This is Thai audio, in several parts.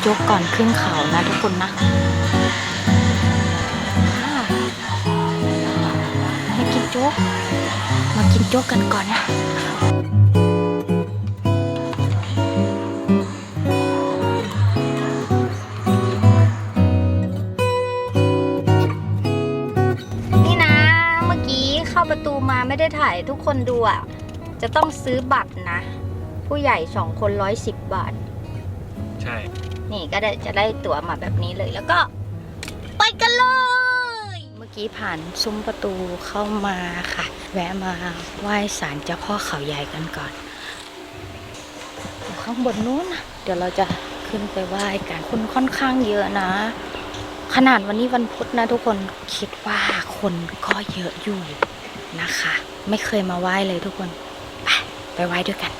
โจ๊กก่อนขึ้นเขานะทุกคนนะอ่าไม่กินโจ๊ก มากินโจ๊กกันก่อนนะนี่นะเมื่อกี้เข้าประตูมาไม่ได้ถ่ายให้ทุกคนดูอะ จะต้องซื้อบัตรนะ ผู้ใหญ่สองคนร้อยสิบบาท ใช่ นี่ก็ได้จะได้ตั๋วมาแบบนี้เลยแล้วก็ ไปกันเลย เมื่อกี้ผ่านซุ้มประตูเข้ามาค่ะ แวะมาไหว้ศาลเจ้าพ่อเขาใหญ่กันก่อนข้างบนนู้นนะเดี๋ยวเราจะขึ้นไปไหว้กันคนค่อนข้างเยอะนะ ขนาดวันนี้วันพุธนะทุกคนคิดว่าคนก็เยอะอยู่นะคะ ไม่เคยมาไหว้เลยทุกคน ไปไปไหว้ด้วยกัน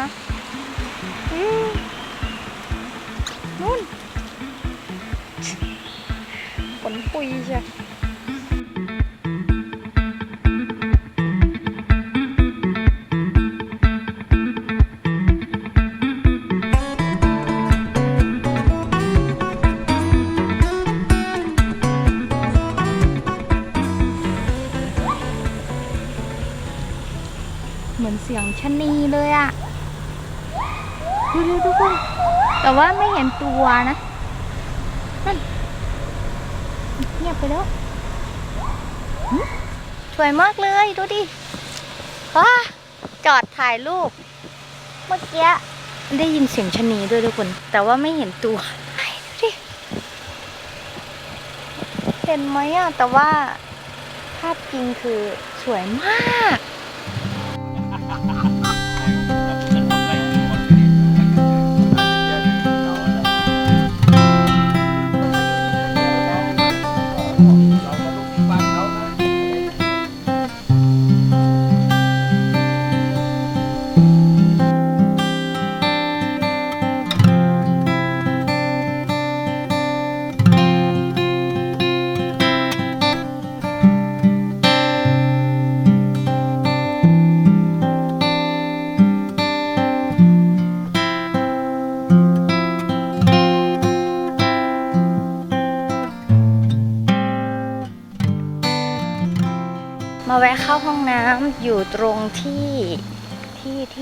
นะนู่นฝนปุยใช่ ว่าไม่เห็นตัวนะนั่นเงียบไปแล้วสวยมากเลยดูดิว้าจอดถ่ายรูป เมื่อกี้ได้ยินเสียงชนีด้วยทุกคน แต่ว่าไม่เห็นตัวดูดิเห็นไหมอะแต่ว่าภาพจริงคือสวยมาก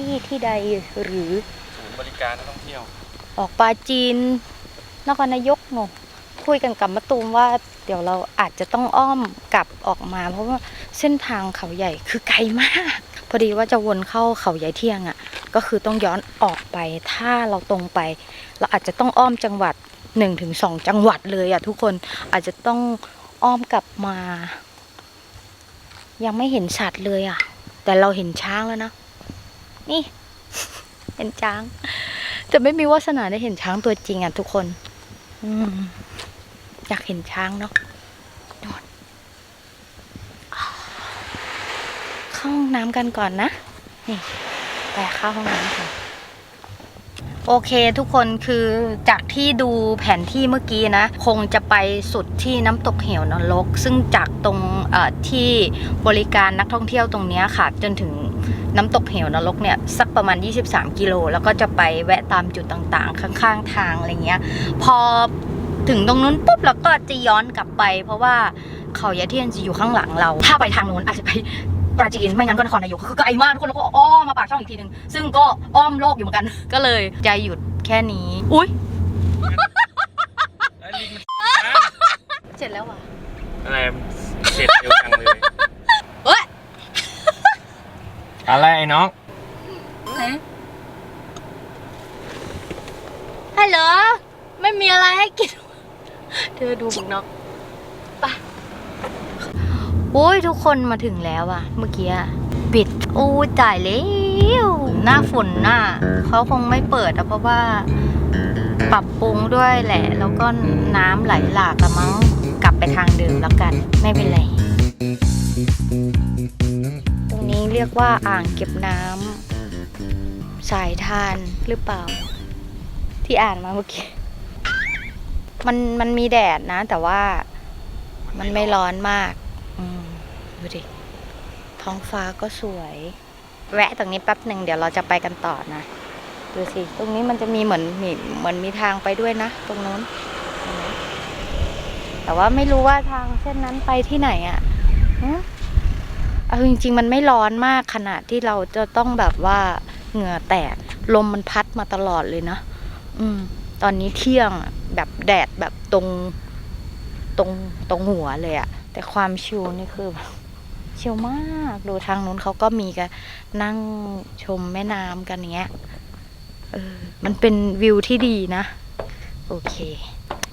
ที่ที่ที่ใดหรือศูนย์บริการนักท่องเที่ยว ออกปลาจีนนครนายกหนูคุยกันกับมะตูมว่าเดี๋ยวเราอาจจะต้องอ้อมกลับออกมา เพราะว่าเส้นทางเขาใหญ่คือไกลมาก พอดีว่าจะวนเข้าเขาใหญ่เที่ยงอะ่ะ ก็คือต้องย้อนออกไปถ้าเราตรงไป เราอาจจะต้องอ้อมจังหวัดหนึ่งถึงสองจังหวัดเลยอะ่ะทุกคนอาจจะต้องอ้อมกลับมา ยังไม่เห็นสัตว์เลยอะ่ะ แต่เราเห็นช้างแล้วนะ นี่ เห็นช้างแต่ไม่มีวาสนาได้เห็นช้างตัวจริงอะทุกคนอือยากเห็นช้างเนาะน่นเข้าห้องน้ำกันก่อนนะ นี่ไปเข้าห้องน้ำค่ะโอเคทุกคนคือจากที่ดูแผนที่เมื่อกี้นะ คงจะไปสุดที่น้ำตกเหวนรก ซึ่งจากตรงที่บริการนักท่องเที่ยวตรงนี้ค่ะ จนถึง น้ำตกเหวนรกเนี่ยสักประมาณ 23 กิโล แล้วก็จะไปแวะตามจุดต่างๆ ข้างๆทางอะไรเงี้ย พอถึงตรงนู้นปุ๊บเราก็จะย้อนกลับไป เพราะว่าเขายะเทียนจะอยู่ข้างหลังเรา ถ้าไปทางนู้นอาจจะไปปราจีนไม่งั้นก็นครนายกคือไกลมากทุกคนแล้วก็อ้อมมาปากช่องอีกทีหนึ่งซึ่งก็อ้อมโลกอยู่เหมือนกัน ก็เลยจะหยุดแค่นี้ อุ้ยแล้วลิงมันเสร็จแล้วอะอะไรเสร็จเร็วจังเลยเอ้ย อะไรไอ้น้องฮัลโหลไม่มีอะไรให้กิน เธอดูบุกนกไปโอ้ยทุกคนมาถึงแล้วอะเมื่อกี้อะปิดอู้จ่ายแล้วหน้าฝนน่ะเขาคงไม่เปิดอะเพราะว่า ปรับปรุงด้วยแหละ แล้วก็น้ำไหลหลากละมั้งกลับไปทางเดิมแล้วกัน ไม่เป็นไร เรียกว่าอ่างเก็บน้ำสายทานหรือเปล่า ที่อ่านมาเมื่อกี้ มันมันมีแดดนะ แต่ว่ามันไม่ร้อนมาก อืมดูดิ ท้องฟ้าก็สวย แวะตรงนี้แป๊บหนึ่งเดี๋ยวเราจะไปกันต่อนะ ดูสิ ตรงนี้มันจะมีเหมือนมีเหมือนมีทางไปด้วยนะ ตรงนู้น แต่ว่าไม่รู้ว่าทางเส้นนั้นไปที่ไหนอะ่ะ เอาจริง ๆ มันไม่ร้อนมากขนาดที่เราจะต้องแบบว่าเหงื่อแตกลมมันพัดมาตลอดเลยนะอืม ตอนนี้เที่ยงแบบแดดแบบตรงตรงตรงหัวเลยอะแต่ความชิลนี่คือแบบชิลมากดูทางนู้นเขาก็มีกันนั่งชมแม่น้ำกันเงี้ยเออมันเป็นวิวที่ดีนะ โอเค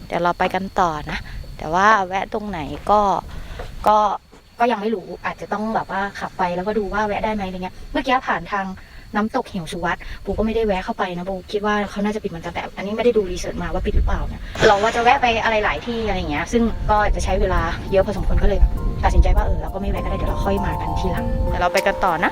เดี๋ยวเราไปกันต่อนะ แต่ว่าแวะตรงไหนก็ก็ ก็ยังไม่รู้อาจจะต้องแบบว่าขับไปแล้วก็ดูว่าแวะได้ไหมอะไรเงี้ยเมื่อกี้ผ่านทางน้ำตกเหวสุวัตปูก็ไม่ได้แวะเข้าไปนะปูคิดว่าเขาน่าจะปิดเหมือนกันแต่อันนี้ไม่ได้ดูรีเสิร์ชมาว่าปิดหรือเปล่าเนี่ยเราว่าจะแวะไปอะไรหลายที่อะไรเงี้ยซึ่งก็จะใช้เวลาเยอะพอสมควรก็เลยแบบตัดสินใจว่าเออเราก็ไม่แวะก็ได้เดี๋ยวเราค่อยมากันทีหลังเดี๋ยวเราไปกันต่อนะ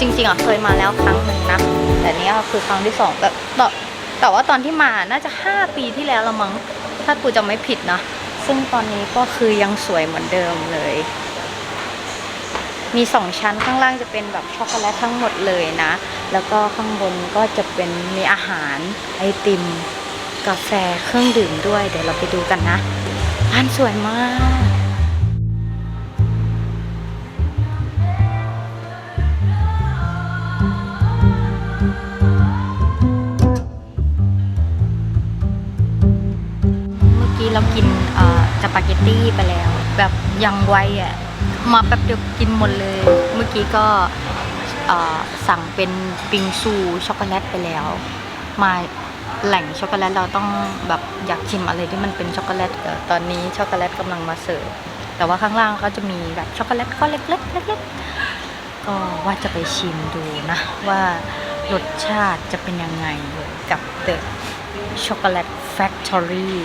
จริงๆอะเคยมาแล้วครั้งหนึ่งนะแต่นี้ยคือครั้งที่สองแบบแต่แต่ว่าตอนที่มาน่าจะห้าปีที่แล้วละมั้งถ้าปูจะไม่ผิดนะ ซึ่งตอนนี้ก็คือยังสวยเหมือนเดิมเลย มีสองชั้นข้างล่างจะเป็นแบบช็อกโกแลตทั้งหมดเลยนะ แล้วก็ข้างบนก็จะเป็นมีอาหารไอติม กาแฟเครื่องดื่มด้วย เดี๋ยวเราไปดูกันนะร้านสวยมาก เรากินสปาเกตตี้ไปแล้ว แบบยังไวอะมาแป๊บเดียวกินหมดเลย เมื่อกี้ก็สั่งเป็นปิงซูช็อกโกแลตไปแล้ว มาแหล่งช็อกโกแลตเราต้องแบบอยากชิมอะไรที่มันเป็นช็อกโกแลตเอ่ตอนนี้ช็อกโกแลตกำลังมาเสิร์ฟแต่ว่าข้างล่างก็จะมีแบบช็อกโกแลตก้อนเล็กๆเล็กๆก็ว่าจะไปชิมดูนะ ว่ารสชาติจะเป็นยังไงกับ The ช็อกโกแลตแฟคทอรี่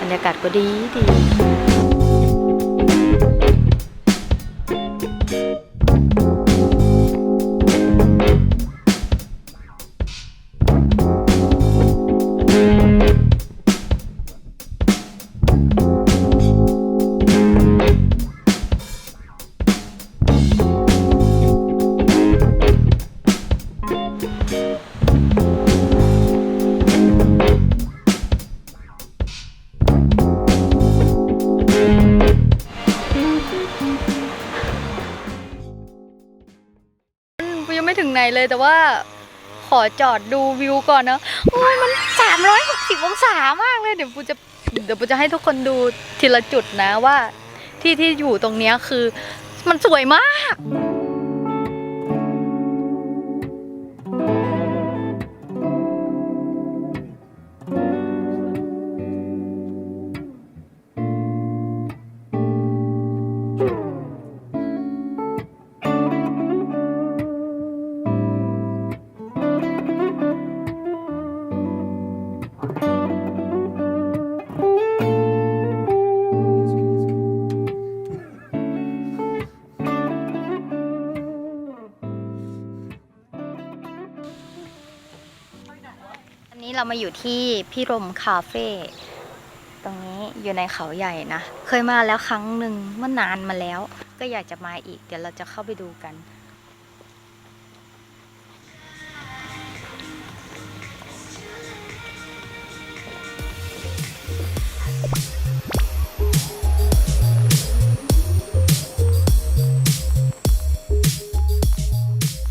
บรรยากาศก็ดีดี เลยแต่ว่าขอจอดดูวิวก่อนนะโอ้ยมัน 360 องศามากเลยเดี๋ยวปูจะเดี๋ยวปูจะให้ทุกคนดูทีละจุดนะว่า ที่ที่อยู่ตรงเนี้ยคือ มันสวยมาก เรามาอยู่ที่พี่รมคาเฟ่ตรงนี้อยู่ในเขาใหญ่นะ เคยมาแล้วครั้งหนึ่งเมื่อนานมาแล้ว ก็อยากจะมาอีก เดี๋ยวเราจะเข้าไปดูกัน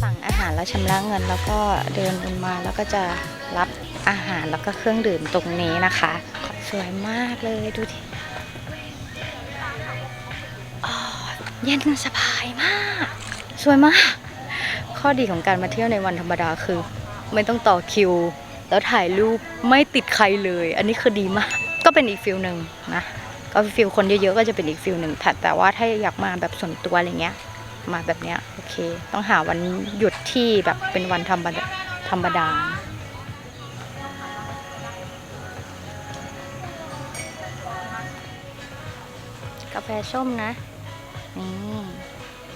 สั่งอาหารแล้วชำระเงินแล้วก็เดินลงมาแล้วก็จะรับ อาหารแล้วก็เครื่องดื่มตรงนี้นะคะ สวยมากเลยดูทีอ๋อเย็นสบายมาก สวยมาก ข้อดีของการมาเที่ยวในวันธรรมดาคือ ไม่ต้องต่อคิว แล้วถ่ายรูปไม่ติดใครเลย อันนี้คือดีมาก ก็เป็นอีกฟิลหนึ่งนะก็ฟิลคนเยอะๆก็จะเป็นอีกฟิลหนึ่งแต่แต่ว่าถ้าอยากมาแบบส่วนตัวอะไรเงี้ย มาแบบเนี้ยโอเค ต้องหาวันหยุดที่แบบเป็นวันธรรมดา ฟส้มนะนี่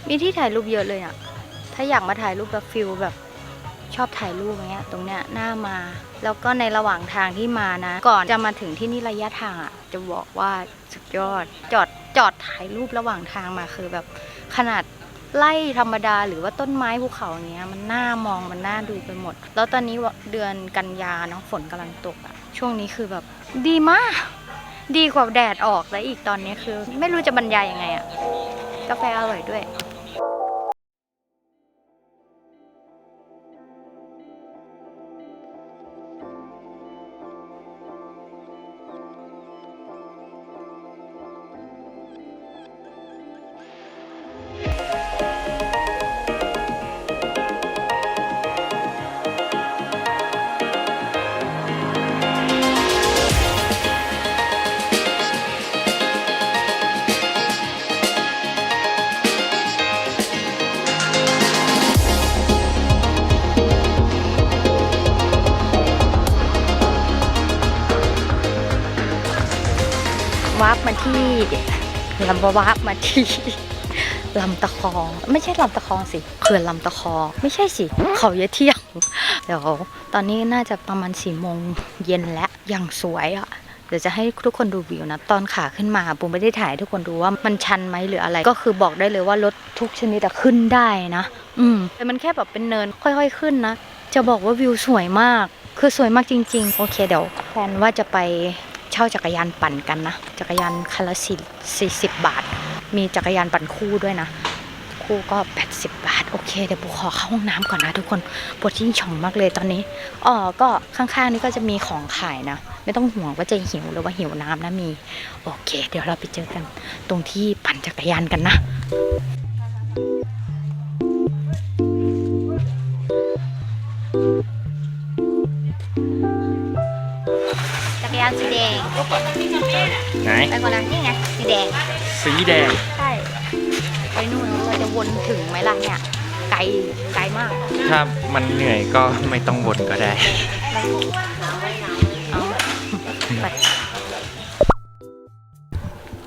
มีที่ถ่ายรูปเยอะเลยอะถ้าอยากมาถ่ายรูปแบบฟิลแบบชอบถ่ายรูปอย่างเงี้ย ตรงเนี้ยน่ามา แล้วก็ในระหว่างทางที่มานะ ก่อนจะมาถึงที่นี่ระยะทางอะจะบอกว่าสุดยอด จอดจอดถ่ายรูประหว่างทางมาคือแบบขนาดไล่ธรรมดาหรือว่าต้นไม้ภูเขาอย่างเงี้ยมันน่ามองมันน่าดูไปหมด แล้วตอนนี้เดือนกันยาเนาะฝนกำลังตกอะช่วงนี้คือแบบดีมาก ดีกว่าแดดออกแล้วอีกตอนนี้คือ ไม่รู้จะบรรยายยังไงอะกาแฟอร่อยด้วย ที่ลำวามาที่ลำตะคอง ไม่ใช่ลำตะคองสิเขื่อนลำตะคอง ไม่ใช่สิ เขาเยอะเที่ยงเดี๋ยวตอนนี้น่าจะประมาณสี่โมงเย็นแล้วยังสวยอะเดี๋ยวจะให้ทุกคนดูวิวนะ ตอนขาขึ้นมาปูไม่ได้ถ่ายทุกคนดูว่ามันชันไหมหรืออะไร ก็คือบอกได้เลยว่ารถทุกชนิดอะขึ้นได้นะ อืมแต่มันแค่แบบเป็นเนินค่อย ๆขึ้นนะ จะบอกว่าวิวสวยมาก คือสวยมากจริง ๆ โอเคเดี๋ยวแพลนว่าจะไป ช่าจักรยานปั่นกันนะ จักรยานคันละสี่สี่สิบบาท มีจักรยานปั่นคู่ด้วยนะ คู่ก็ 80 บาท โอเคเดี๋ยวปูขอเข้าห้องน้ำก่อนนะทุกคนปวดที่ช่องมากเลยตอนนี้อ๋อก็ข้างๆนี้ก็จะมีของขายนะ ไม่ต้องห่วงว่าจะหิวหรือว่าหิวน้ำนะมี โอเค เดี๋ยวเราไปเจอกัน ตรงที่ปั่นจักรยานกันนะานสีแดงไหน ไปก่อนนะนี่ไงสีแดง สีแดง ใช่ ไปนู่นเราจะวนถึงไหมล่ะเนี่ย ไกล ไกลมาก ถ้ามันเหนื่อยก็ไม่ต้องบ่นก็ได้เอาไป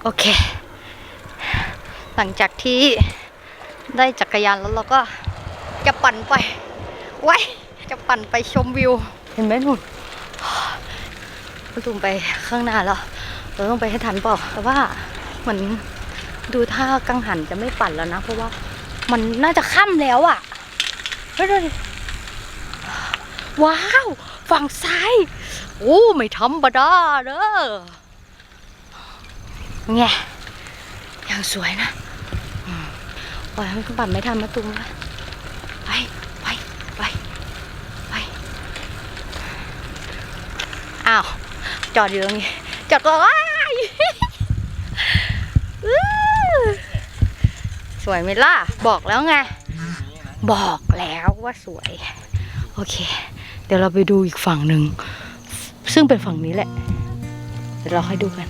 โอเค หลังจากที่ได้จักรยานแล้วเราก็จะปั่นไป ไว้ จะปั่นไปชมวิว เห็นไหมนุ่น เราตูมไปข้างหน้าแล้ว เราต้องไปให้ทันเปล่าแต่ว่าเหมือนดูท่ากังหันจะไม่ปั่นแล้วนะ เพราะว่ามันน่าจะค่ำแล้วอะ่ะเฮ้ยดูดิว้าว ฝั่งซ้าย โอ้ ไม่ธรรมดาเด้อไงอย่างสวยนะปล่อยให้มันปั่นไม่ทันมาตุงนะไปไปไปไปอ้าว จอดอยู่ตรงนี้ จอดก็ว้ายสวยไหมล่ะ บอกแล้วไง บอกแล้วว่าสวย โอเค เดี๋ยวเราไปดูอีกฝั่งหนึ่ง ซึ่งเป็นฝั่งนี้แหละ เดี๋ยวเราค่อยดูกัน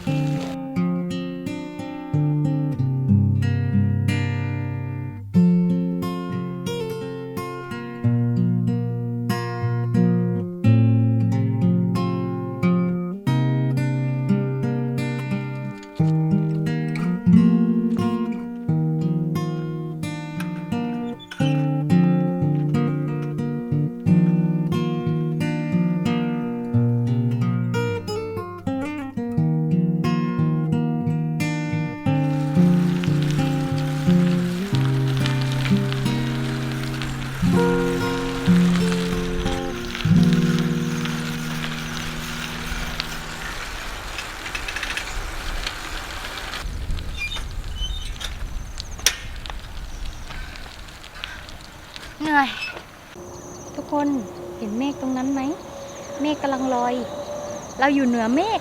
เราอยู่เหนือเมฆ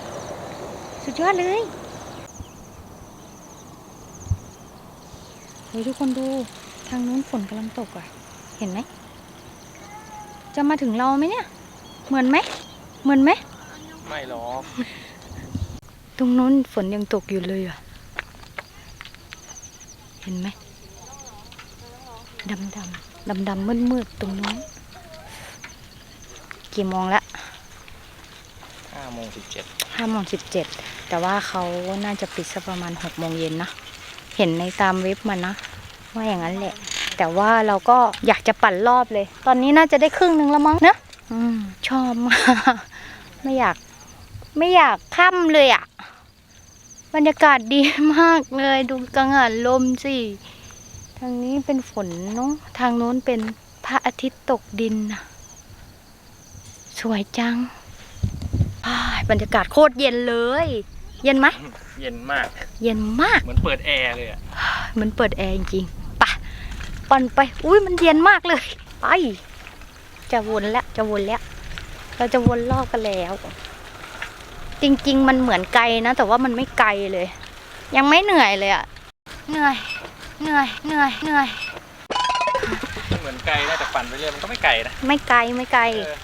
สุดยอดเลยเฮ้ยทุกคนดูทางนู้นฝนกำลังตกอะ เห็นไหม จะมาถึงเราไหมเนี่ย เหมือนไหม เหมือนไหม ไม่หรอก ตรงนู้นฝนยังตกอยู่เลยอะ เห็นไหมดำดำดำดำมืดมืดๆตรงนู้นกี่โมงละห้าโมง สิบเจ็ดห้าโมงสิบเจ็ดแต่ว่าเขาน่าจะปิดสักประมาณหกโมงเย็นนะ เห็นในตามเว็บมันนะ ว่าอย่างนั้นแหละ แต่ว่าเราก็อยากจะปั่นรอบเลย ตอนนี้น่าจะได้ครึ่งหนึ่งแล้วมั้งนะอืมชอบมากไม่อยาก ไม่อยากค่ำเลยอะ่ะ บรรยากาศดีมากเลยดูกังหันลมสิทางนี้เป็นฝนเนาะทางโน้นเป็นพระอาทิตย์ตกดินนะสวยจัง บรรยากาศโคตรเย็นเลย เย็นไหม เย็นมาก เย็นมาก เหมือนเปิดแอร์เลยอะเหมันเปิดแอร์จริงๆไปะปั่นไป อุ้ยมันเย็นมากเลย ไป จะวนแล้ว จะวนแล้ว เราจะวนรอบกันแล้ว จริง ๆ มันเหมือนไกลนะ แต่ว่ามันไม่ไกลเลย ยังไม่เหนื่อยเลยอะเหนื่อย เหนื่อย เหนื่อย เหนื่อยมันเหมือนไกลนะแต่ปั่นไปเรื่อยมันก็ไม่ไกลนะ ไม่ไกล ไม่ไกล เออ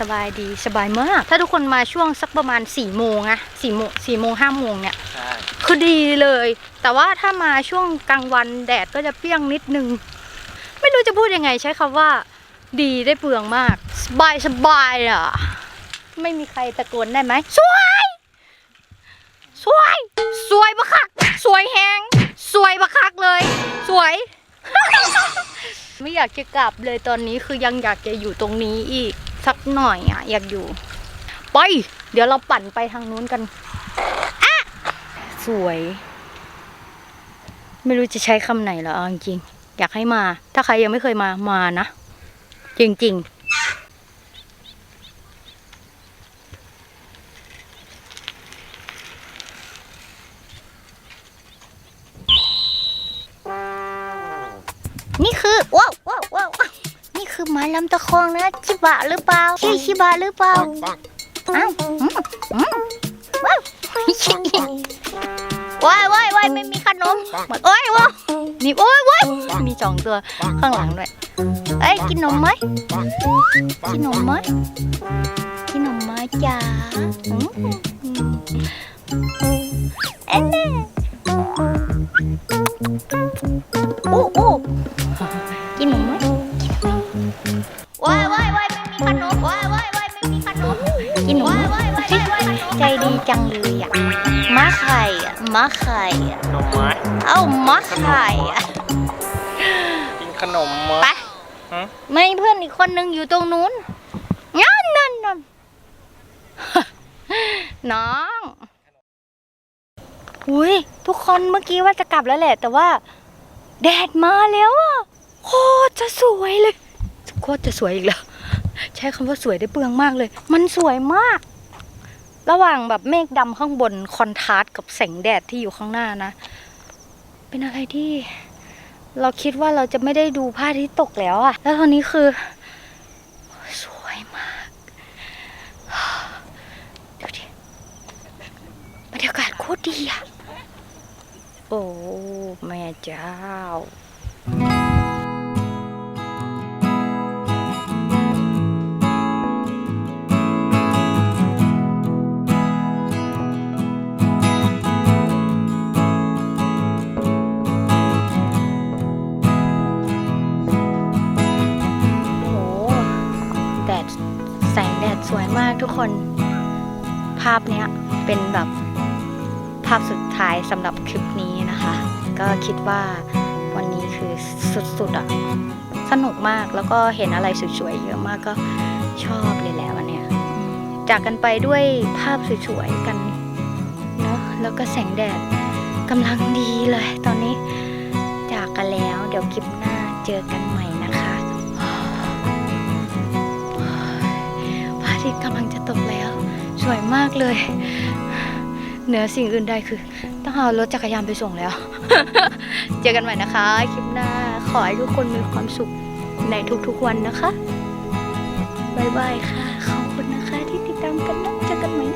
สบายดีสบายมาก ถ้าทุกคนมาช่วงสักประมาณสี่โมงอะสี่โมงสี่โมงห้าโมงเนี่ยใช่คือดีเลย แต่ว่าถ้ามาช่วงกลางวันแดดก็จะเปรี้ยงนิดนึง ไม่รู้จะพูดยังไงใช้คำว่า ดีได้เปลืองมาก สบายสบายอะไม่มีใครตะโกนได้ไหมสวยสวยสวยบักคัก สวยแหงสวยบักคักเลย สวย ไม่อยากจะกลับเลยตอนนี้คือยังอยากจะอยู่ตรงนี้อีก สักหน่อยอะ อยากอยู่ ไป เดี๋ยวเราปั่นไปทางนู้นกันสวย ไม่รู้จะใช้คำไหนแล้วจริงๆอยากให้มา ถ้าใครยังไม่เคยมามานะ จริง ๆ นะชิบะหรือเปล่าใช่ชิบะหรือเปล่าอ้าวอืมอืมว้าวว้ายว้ายว้ายไม่มีขนมโอ้ยว้านี่โอ้ยว้ายมีสองตัวข้างหลังด้วยเอ้ยกินนมไหมกินนมไหมกินนมไหมจ้า กคนนึงอยู่ตรงนู้นนั่นนั่นนั่นน้องอุ้ยทุกคนเมื่อกี้ว่าจะกลับแล้วแหละ แต่ว่า แดดมาแล้วอะโคตรจะสวยเลยโคตรจะสวยอีกแล้ว ใช้คำว่าสวยได้เปลืองมากเลย มันสวยมาก ระหว่างแบบเมฆดำข้างบนคอนทราสต์กับแสงแดดที่อยู่ข้างหน้านะ เป็นอะไรที่ เราคิดว่าเราจะไม่ได้ดูพระอาทิตย์ตกแล้วอะแล้วตอนนี้คือ สวยมาก ดูดิบรรยากาศ โคตรดีอะโอ้ แม่เจ้า โอ้โหแดดแสงแดดสวยมากทุกคน ภาพเนี้ยเป็นแบบาพสุดท้ายสำหรับคลิปนี้นะคะ ก็คิดว่าวันนี้คือสุดๆอะสนุกมากแล้วก็เห็นอะไรสวยๆเยอะมากก็ชอบเลยแหละวันเนี้ยจากกันไปด้วยภาพสวยๆกันเนอะแล้วก็แสงแดดกำลังดีเลย ตอนนี้จากกันแล้วเดี๋ยวคลิปหน้าเจอกันใหม่นะคะพระอาทิตย์กำลังจะตกแล้ว สวยมากเลย เหนือสิ่งอื่นใดคือ ต้องเอารถจักรยานไปส่งแล้ว เจอกันใหม่นะคะ คลิปหน้า ขอให้ทุกคนมีความสุขในทุกๆวันนะคะบายบายค่ะ ขอบคุณนะคะที่ติดตามกันนะเจอกันใหม่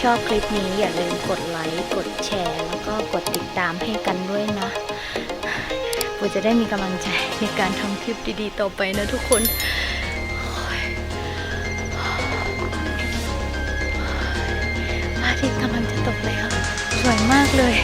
ชอบคลิปนี้อย่าลืมกดไลค์ กดแชร์ แล้วก็กดติดตามให้กันด้วยนะปูจะได้มีกำลังใจในการทำคลิปดีๆ ต่อไปนะทุกคนพระอาทิตย์กำลังจะตกแล้ว สวยมากเลย